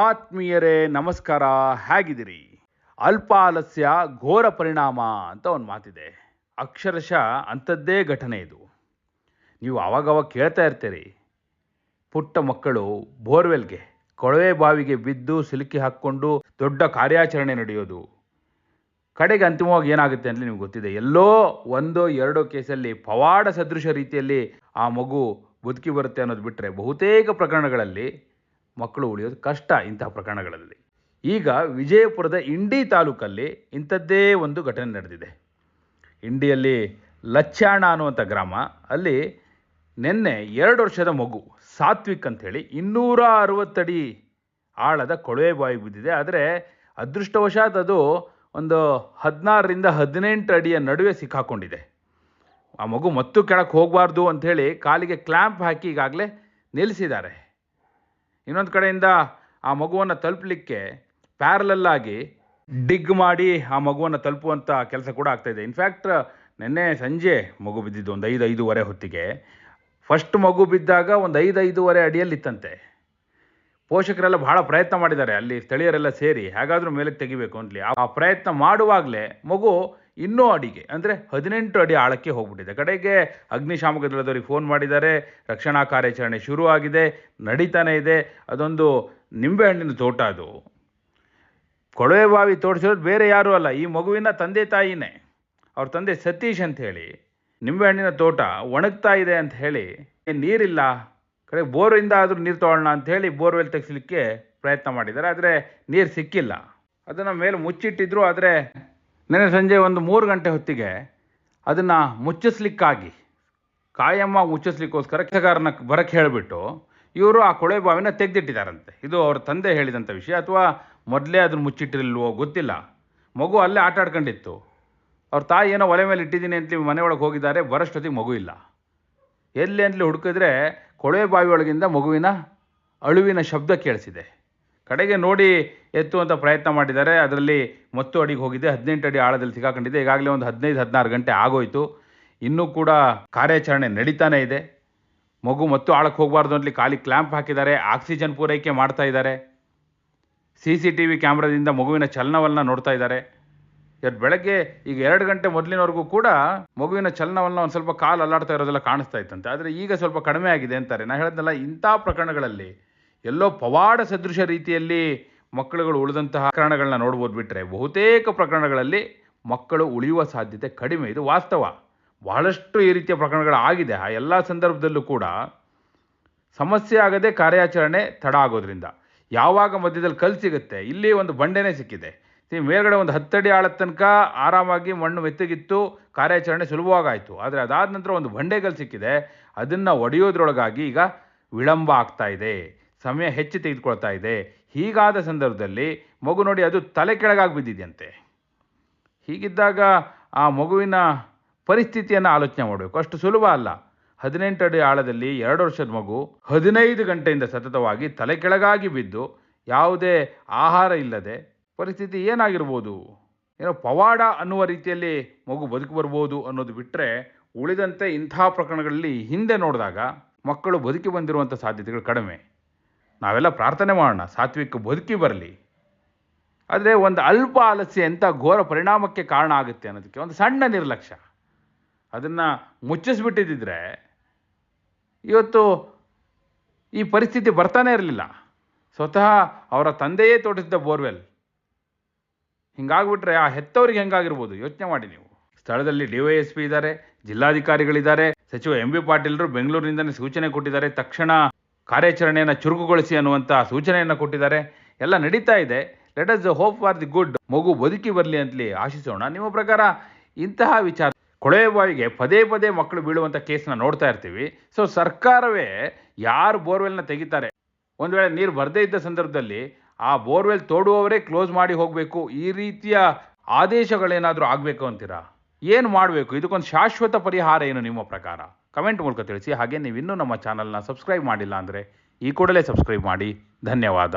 ಆತ್ಮೀಯರೇ, ನಮಸ್ಕಾರ, ಹೇಗಿದ್ದೀರಿ? ಅಲ್ಪ ಆಲಸ್ಯ ಘೋರ ಪರಿಣಾಮ ಅಂತ ಒಂದು ಮಾತಿದೆ. ಅಕ್ಷರಶಃ ಅಂಥದ್ದೇ ಘಟನೆ ಇದು. ನೀವು ಆವಾಗವಾಗ ಕೇಳ್ತಾ ಇರ್ತೀರಿ, ಪುಟ್ಟ ಮಕ್ಕಳು ಬೋರ್ವೆಲ್ಗೆ, ಕೊಳವೆ ಬಾವಿಗೆ ಬಿದ್ದು ಸಿಲುಕಿ ಹಾಕ್ಕೊಂಡು ದೊಡ್ಡ ಕಾರ್ಯಾಚರಣೆ ನಡೆಯೋದು. ಕಡೆಗೆ ಅಂತಿಮವಾಗಿ ಏನಾಗುತ್ತೆ ಅಂತ ನಿಮ್ಗೆ ಗೊತ್ತಿದೆ. ಎಲ್ಲೋ ಒಂದೋ ಎರಡೋ ಕೇಸಲ್ಲಿ ಪವಾಡ ಸದೃಶ ರೀತಿಯಲ್ಲಿ ಆ ಮಗು ಬದುಕಿ ಬರುತ್ತೆ ಅನ್ನೋದು ಬಿಟ್ಟರೆ ಬಹುತೇಕ ಪ್ರಕರಣಗಳಲ್ಲಿ ಮಕ್ಕಳು ಉಳಿಯೋದು ಕಷ್ಟ ಇಂತಹ ಪ್ರಕರಣಗಳಲ್ಲಿ. ಈಗ ವಿಜಯಪುರದ ಇಂಡಿ ತಾಲೂಕಲ್ಲಿ ಇಂಥದ್ದೇ ಒಂದು ಘಟನೆ ನಡೆದಿದೆ. ಇಂಡಿಯಲ್ಲಿ ಲಚ್ಚಾಣ ಅನ್ನುವಂಥ ಗ್ರಾಮ, ಅಲ್ಲಿ ನಿನ್ನೆ ಎರಡು ವರ್ಷದ ಮಗು ಸಾತ್ವಿಕ್ ಅಂಥೇಳಿ ಇನ್ನೂರ ಅರವತ್ತಡಿ ಆಳದ ಕೊಳವೆ ಬಾಯಿ ಬಿದ್ದಿದೆ. ಆದರೆ ಅದೃಷ್ಟವಶಾತ್ ಅದು ಒಂದು ಹದಿನಾರರಿಂದ ಹದಿನೆಂಟು ಅಡಿಯ ನಡುವೆ ಸಿಕ್ಕಾಕೊಂಡಿದೆ. ಆ ಮಗು ಮತ್ತೂ ಕೆಳಕ್ಕೆ ಹೋಗಬಾರ್ದು ಅಂಥೇಳಿ ಕಾಲಿಗೆ ಕ್ಲ್ಯಾಂಪ್ ಹಾಕಿ ಈಗಾಗಲೇ ನಿಲ್ಲಿಸಿದ್ದಾರೆ. ಇನ್ನೊಂದು ಕಡೆಯಿಂದ ಆ ಮಗುವನ್ನು ತಲುಪಲಿಕ್ಕೆ ಪ್ಯಾರಲಲ್ಲಾಗಿ ಡಿಗ್ ಮಾಡಿ ಆ ಮಗುವನ್ನು ತಲುಪುವಂಥ ಕೆಲಸ ಕೂಡ ಆಗ್ತಾಯಿದೆ ಇನ್ಫ್ಯಾಕ್ಟ್ ನಿನ್ನೆ ಸಂಜೆ ಮಗು ಬಿದ್ದಿದ್ದು ಒಂದು ಐದು ಐದೂವರೆ ಹೊತ್ತಿಗೆ. ಫಸ್ಟ್ ಮಗು ಬಿದ್ದಾಗ ಒಂದು ಐದು ಐದೂವರೆ ಅಡಿಯಲ್ಲಿತ್ತಂತೆ ಪೋಷಕರೆಲ್ಲ ಬಹಳ ಪ್ರಯತ್ನ ಮಾಡಿದ್ದಾರೆ. ಅಲ್ಲಿ ಸ್ಥಳೀಯರೆಲ್ಲ ಸೇರಿ ಹೇಗಾದರೂ ಮೇಲಕ್ಕೆ ತೆಗಿಬೇಕು ಅಂತಲಿ ಆ ಪ್ರಯತ್ನ ಮಾಡುವಾಗಲೇ ಮಗು ಇನ್ನೂ ಅಡಿಗೆ, ಅಂದರೆ ಹದಿನೆಂಟು ಅಡಿ ಆಳಕ್ಕೆ ಹೋಗ್ಬಿಟ್ಟಿದೆ. ಕಡೆಗೆ ಅಗ್ನಿಶಾಮಕ ದಳದವರಿಗೆ ಫೋನ್ ಮಾಡಿದ್ದಾರೆ, ರಕ್ಷಣಾ ಕಾರ್ಯಾಚರಣೆ ಶುರು ಆಗಿದೆ ನಡೀತಾನೆ ಇದೆ, ಅದೊಂದು ನಿಂಬೆಹಣ್ಣಿನ ತೋಟ ಅದು. ಕೊಳವೆ ಬಾವಿ ತೋಡಿಸಿರೋದು ಬೇರೆ ಯಾರೂ ಅಲ್ಲ, ಈ ಮಗುವಿನ ತಂದೆ ತಾಯಿನೇ. ಅವ್ರ ತಂದೆ ಸತೀಶ್ ಅಂತ ಹೇಳಿ, ನಿಂಬೆಹಣ್ಣಿನ ತೋಟ ಒಣಗ್ತಾ ಇದೆ ಅಂತ ಹೇಳಿ ನೀರಿಲ್ಲ, ಕಡೆ ಬೋರಿಂದ ಆದರೂ ನೀರು ತೊಗೊಳ್ಳೋಣ ಅಂತ ಹೇಳಿ ಬೋರ್ವೆಲ್ ತೆಗಿಸ್ಲಿಕ್ಕೆ ಪ್ರಯತ್ನ ಮಾಡಿದ್ದಾರೆ, ಆದರೆ ನೀರು ಸಿಕ್ಕಿಲ್ಲ. ಅದನ್ನು ಮೇಲೆ ಮುಚ್ಚಿಟ್ಟಿದ್ರು, ಆದರೆ ನೆನ್ನೆ ಸಂಜೆ ಒಂದು ಮೂರು ಗಂಟೆ ಹೊತ್ತಿಗೆ ಅದನ್ನು ಮುಚ್ಚಿಸ್ಲಿಕ್ಕಾಗಿ ಕಾಯಮ್ಮ ಮುಚ್ಚಿಸ್ಲಿಕ್ಕೋಸ್ಕರ ಕೆಲಸಗಾರನ ಬರಕ್ಕೆ ಹೇಳಿಬಿಟ್ಟು ಇವರು ಆ ಕೊಳೆ ಬಾವಿನ ತೆಗೆದಿಟ್ಟಿದ್ದಾರಂತೆ. ಇದು ಅವ್ರ ತಂದೆ ಹೇಳಿದಂಥ ವಿಷಯ ಅಥವಾ ಮೊದಲೇ ಅದನ್ನು ಮುಚ್ಚಿಟ್ಟಿರಲಿಲ್ವೋ ಗೊತ್ತಿಲ್ಲ. ಮಗು ಅಲ್ಲೇ ಆಟ ಆಡ್ಕೊಂಡಿತ್ತು. ಅವ್ರ ತಾಯಿ ಏನೋ ಒಲೆ ಮೇಲೆ ಇಟ್ಟಿದ್ದೀನಿ ಅಂತ ಮನೆ ಒಳಗೆ ಹೋಗಿದ್ದಾರೆ ಬರಷ್ಟೊತ್ತಿಗೆ ಮಗು ಇಲ್ಲ. ಎಲ್ಲಿ ಅಂತಲೇ ಹುಡುಕಿದ್ರೆ ಕೊಳವೆ ಬಾವಿಯೊಳಗಿಂದ ಮಗುವಿನ ಅಳುವಿನ ಶಬ್ದ ಕೇಳಿಸಿದೆ. ಕಡೆಗೆ ನೋಡಿ ಎತ್ತುವಂಥ ಪ್ರಯತ್ನ ಮಾಡಿದ್ದಾರೆ. ಅದರಲ್ಲಿ ಮತ್ತು ಅಡಿಗೆ ಹೋಗಿದೆ. ಹದಿನೆಂಟು ಅಡಿ ಆಳದಲ್ಲಿ ಸಿಕ್ಕಾಕೊಂಡಿದೆ ಈಗಾಗಲೇ ಒಂದು ಹದಿನೈದು, ಹದಿನಾರು ಗಂಟೆ ಆಗೋಯಿತು. ಇನ್ನೂ ಕೂಡ ಕಾರ್ಯಾಚರಣೆ ನಡೀತಾನೆ ಇದೆ. ಮಗು ಮತ್ತು ಆಳಕ್ಕೆ ಹೋಗಬಾರ್ದು ಅಂತಲಿ ಖಾಲಿ ಕ್ಲ್ಯಾಂಪ್ ಹಾಕಿದ್ದಾರೆ. ಆಕ್ಸಿಜನ್ ಪೂರೈಕೆ ಮಾಡ್ತಾ ಇದ್ದಾರೆ. ಸಿ ಸಿ ಟಿ ವಿ ಕ್ಯಾಮ್ರಾದಿಂದ ಮಗುವಿನ ಚಲನವಲನ ನೋಡ್ತಾ ಇದ್ದಾರೆ. ಇವತ್ತು ಬೆಳಗ್ಗೆ ಈಗ ಎರಡು ಗಂಟೆ ಮೊದಲಿನವರೆಗೂ ಕೂಡ ಮಗುವಿನ ಚಲನವಲನ ಒಂದು ಸ್ವಲ್ಪ ಕಾಲು ಅಲ್ಲಾಡ್ತಾ ಇರೋದೆಲ್ಲ ಕಾಣಿಸ್ತಾ ಇತ್ತಂತೆ. ಆದರೆ ಈಗ ಸ್ವಲ್ಪ ಕಡಿಮೆ ಆಗಿದೆ ಅಂತಾರೆ. ನಾನು ಹೇಳಿದ್ನಲ್ಲ, ಇಂಥ ಪ್ರಕರಣಗಳಲ್ಲಿ ಎಲ್ಲೋ ಪವಾಡ ಸದೃಶ ರೀತಿಯಲ್ಲಿ ಮಕ್ಕಳುಗಳು ಉಳಿದಂತಹ ಪ್ರಕರಣಗಳನ್ನ ನೋಡ್ಬೋದು ಬಿಟ್ಟರೆ ಬಹುತೇಕ ಪ್ರಕರಣಗಳಲ್ಲಿ ಮಕ್ಕಳು ಉಳಿಯುವ ಸಾಧ್ಯತೆ ಕಡಿಮೆ. ಇದು ವಾಸ್ತವ. ಬಹಳಷ್ಟು ಈ ರೀತಿಯ ಪ್ರಕರಣಗಳು ಆಗಿದೆ. ಆ ಎಲ್ಲ ಸಂದರ್ಭದಲ್ಲೂ ಕೂಡ ಸಮಸ್ಯೆ ಆಗದೆ ಕಾರ್ಯಾಚರಣೆ ತಡ ಆಗೋದ್ರಿಂದ. ಯಾವಾಗ ಮಧ್ಯದಲ್ಲಿ ಕಲ್ ಸಿಗುತ್ತೆ? ಇಲ್ಲಿ ಒಂದು ಬಂಡೆನೇ ಸಿಕ್ಕಿದೆ. ಮೇಲ್ಗಡೆ ಒಂದು ಹತ್ತಡಿ ಆಳದ ತನಕ ಆರಾಮಾಗಿ ಮಣ್ಣು ಮೆತ್ತಗಿತ್ತು, ಕಾರ್ಯಾಚರಣೆ ಸುಲಭವಾಗಾಯಿತು. ಆದರೆ ಅದಾದ ನಂತರ ಒಂದು ಬಂಡೆಗಲ್ ಸಿಕ್ಕಿದೆ. ಅದನ್ನು ಒಡೆಯೋದ್ರೊಳಗಾಗಿ ಈಗ ವಿಳಂಬ ಆಗ್ತಾ ಇದೆ. ಸಮಯ ಹೆಚ್ಚು ತೆಗೆದುಕೊಳ್ತಾ ಇದೆ. ಹೀಗಾದ ಸಂದರ್ಭದಲ್ಲಿ ಮಗು ನೋಡಿ ಅದು ತಲೆ ಕೆಳಗಾಗಿ ಬಿದ್ದಿದೆಯಂತೆ. ಹೀಗಿದ್ದಾಗ ಆ ಮಗುವಿನ ಪರಿಸ್ಥಿತಿಯನ್ನು ಆಲೋಚನೆ ಮಾಡಬೇಕು. ಅಷ್ಟು ಸುಲಭ ಅಲ್ಲ. ಹದಿನೆಂಟು ಅಡಿ ಆಳದಲ್ಲಿ ಎರಡು ವರ್ಷದ ಮಗು ಹದಿನೈದು ಗಂಟೆಯಿಂದ ಸತತವಾಗಿ ತಲೆ ಕೆಳಗಾಗಿ ಬಿದ್ದು ಯಾವುದೇ ಆಹಾರ ಇಲ್ಲದೆ ಪರಿಸ್ಥಿತಿ ಏನಾಗಿರ್ಬೋದು? ಏನೋ ಪವಾಡ ಅನ್ನುವ ರೀತಿಯಲ್ಲಿ ಮಗು ಬದುಕು ಬರ್ಬೋದು ಅನ್ನೋದು ಬಿಟ್ಟರೆ ಉಳಿದಂತೆ ಇಂಥ ಪ್ರಕರಣಗಳಲ್ಲಿ ಹಿಂದೆ ನೋಡಿದಾಗ ಮಕ್ಕಳು ಬದುಕಿ ಬಂದಿರುವಂಥ ಸಾಧ್ಯತೆಗಳು ಕಡಿಮೆ. ನಾವೆಲ್ಲ ಪ್ರಾರ್ಥನೆ ಮಾಡೋಣ, ಸಾತ್ವಿಕ ಬದುಕಿ ಬರಲಿ. ಆದರೆ ಒಂದು ಅಲ್ಪ ಆಲಸ್ಯ ಎಂಥ ಘೋರ ಪರಿಣಾಮಕ್ಕೆ ಕಾರಣ ಆಗುತ್ತೆ ಅನ್ನೋದಕ್ಕೆ ಒಂದು ಸಣ್ಣ ನಿರ್ಲಕ್ಷ್ಯ. ಅದನ್ನು ಮುಚ್ಚಿಸ್ಬಿಟ್ಟಿದ್ದಿದ್ರೆ ಇವತ್ತು ಈ ಪರಿಸ್ಥಿತಿ ಬರ್ತಾನೆ ಇರಲಿಲ್ಲ. ಸ್ವತಃ ಅವರ ತಂದೆಯೇ ತೋಟಿಸಿದ್ದ ಬೋರ್ವೆಲ್. ಹಿಂಗಾಗ್ಬಿಟ್ರೆ ಆ ಹೆತ್ತವರಿಗೆ ಹೆಂಗಾಗಿರ್ಬೋದು? ಯೋಚನೆ ಮಾಡಿ ನೀವು. ಸ್ಥಳದಲ್ಲಿ ಡಿ ವೈ ಇದ್ದಾರೆ, ಜಿಲ್ಲಾಧಿಕಾರಿಗಳಿದ್ದಾರೆ. ಸಚಿವ ಎಂ ಬಿ ಪಾಟೀಲರು ಬೆಂಗಳೂರಿನಿಂದಲೇ ಸೂಚನೆ ಕೊಟ್ಟಿದ್ದಾರೆ. ತಕ್ಷಣ ಕಾರ್ಯಾಚರಣೆಯನ್ನು ಚುರುಕುಗೊಳಿಸಿ ಅನ್ನುವಂಥ ಸೂಚನೆಯನ್ನು ಕೊಟ್ಟಿದ್ದಾರೆ. ಎಲ್ಲ ನಡೀತಾ ಇದೆ. Let us hope for the good ಮಗು ಬದುಕಿ ಬರಲಿ ಅಂತಲಿ ಆಶಿಸೋಣ. ನಿಮ್ಮ ಪ್ರಕಾರ ಇಂತಹ ವಿಚಾರ ಕೊಳವೆ ಬಾವಿಗೆ ಪದೇ ಪದೇ ಮಕ್ಕಳು ಬೀಳುವಂಥ ಕೇಸ್ನ ನೋಡ್ತಾ ಇರ್ತೀವಿ. ಸೊ ಸರ್ಕಾರವೇ ಯಾರು ಬೋರ್ವೆಲ್ನ ತೆಗಿತಾರೆ? ಒಂದು ವೇಳೆ ನೀರು ಬರದೇ ಇದ್ದ ಸಂದರ್ಭದಲ್ಲಿ ಆ ಬೋರ್ವೆಲ್ ತೋಡುವವರೇ ಕ್ಲೋಸ್ ಮಾಡಿ ಹೋಗಬೇಕು. ಈ ರೀತಿಯ ಆದೇಶಗಳೇನಾದರೂ ಆಗಬೇಕು ಅಂತೀರಾ? ಏನು ಮಾಡಬೇಕು? ಇದಕ್ಕೊಂದು ಶಾಶ್ವತ ಪರಿಹಾರ ಏನು ನಿಮ್ಮ ಪ್ರಕಾರ? ಕಮೆಂಟ್ ಮೂಲಕ ತಿಳಿಸಿ. ಹಾಗೆ ನೀವು ಇನ್ನೂ ನಮ್ಮ ಚಾನಲ್ನ ಸಬ್ಸ್ಕ್ರೈಬ್ ಮಾಡಿಲ್ಲ ಅಂದರೆ ಈ ಕೂಡಲೇ ಸಬ್ಸ್ಕ್ರೈಬ್ ಮಾಡಿ. ಧನ್ಯವಾದ.